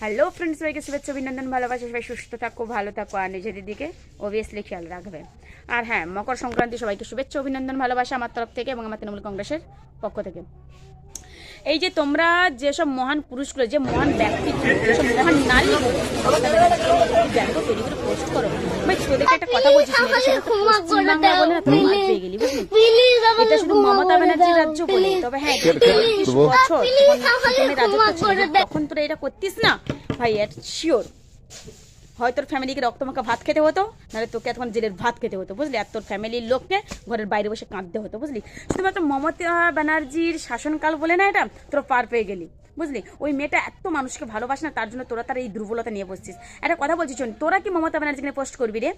Hello friends সবাইকে শুভেচ্ছা অভিনন্দন ভালোবাসা সবাই সুস্থ থাকো ভালো থাকো আর নিজেদের দিকে অবভিয়াসলি খেয়াল রাখবে আর হ্যাঁ মকর সংক্রান্তি সবাইকে শুভেচ্ছা অভিনন্দন ভালোবাসা আমার তরফ থেকে এবং আমার তৃণমূল কংগ্রেসের পক্ষ থেকে এই যে তোমরা যেসব মহান পুরুষগুলো যে মহান ব্যক্তি যেসব মহান নারী করে কথা বলছিস না, এটা শুধু তো পশ্চিমবাংলা বলে না তোরা ভয় গেলি বুঝলি? এটা শুধু মমতা ব্যানার্জির রাজ্য বলে তবে হ্যাঁ বছর যখন রাজত্ব ছিল তখন তোরা এটা করতিস না? ভাই শিওর হয় তোর ফ্যামিলিকে রক্তমাখা ভাত খেতে হতো নাহলে তোকে এখন জেলের ভাত খেতে হতো বুঝলি? আর তোর ফ্যামিলির লোককে ঘরের বাইরে বসে কাঁদতে হতো বুঝলি? শুধুমাত্র মমতা ব্যানার্জির শাসনকাল বলে না এটা তোর পার পেয়ে গেলি বুঝলি? ওই মেয়েটা এত মানুষকে ভালোবাসে না তার জন্য তোরা তার এই দুর্বলতা নিয়ে বসছিস। একটা কথা বলছিস তোরা কি মমতা ব্যানার্জিকে পোস্ট করবি রে?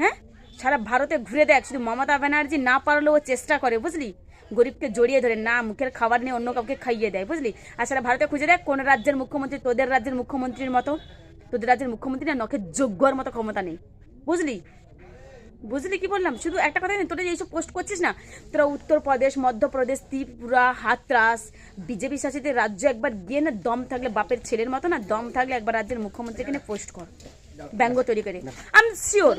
হ্যাঁ? সারা ভারতে ঘুরে দেখ, শুধু মমতা ব্যানার্জি না পারলেও ও চেষ্টা করে, বুঝলি? গরিবকে জড়িয়ে ধরে, না, মুখের খাবার নিয়ে অন্য কাউকে খাইয়ে দেয় বুঝলি? আর সারা ভারতে খুঁজে দেখ, কোন রাজ্যের মুখ্যমন্ত্রী, তোদের রাজ্যের মুখ্যমন্ত্রীর মতো, তোদের রাজ্যের মুখ্যমন্ত্রী না নখের যোগ্যর মতো ক্ষমতা নেই, বুঝলি? বুঝলি কি বললাম? শুধু একটা কথা নেই তোরা এইসব পোস্ট করছিস না, তোরা উত্তরপ্রদেশ, মধ্যপ্রদেশ, ত্রিপুরা, হাতরাস, বিজেপি শাসিত রাজ্য একবার গিয়ে না দম থাকলে বাপের ছেলের মতো না দম থাকলে একবার রাজ্যের মুখ্যমন্ত্রীকে নিয়ে পোস্ট কর। ব্যঙ্গ তৈরি করে। আমি শিওর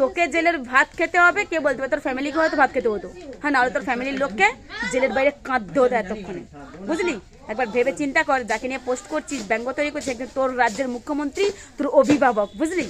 তোকে জেলের ভাত খেতে হবে, কে বলতে পারে তোর ফ্যামিলিকে হয়তো ভাত খেতে হতো। হ্যাঁ নাহলে তোর ফ্যামিলির লোককে জেলের বাইরে কাঁদতে হতো এতক্ষণে। বুঝলি? একবার ভেবে চিন্তা কর, যাকে নিয়ে পোস্ট করছিস, ব্যঙ্গ তৈরি করছিস তোর রাজ্যের মুখ্যমন্ত্রী, তোর অভিভাবক, বুঝলি?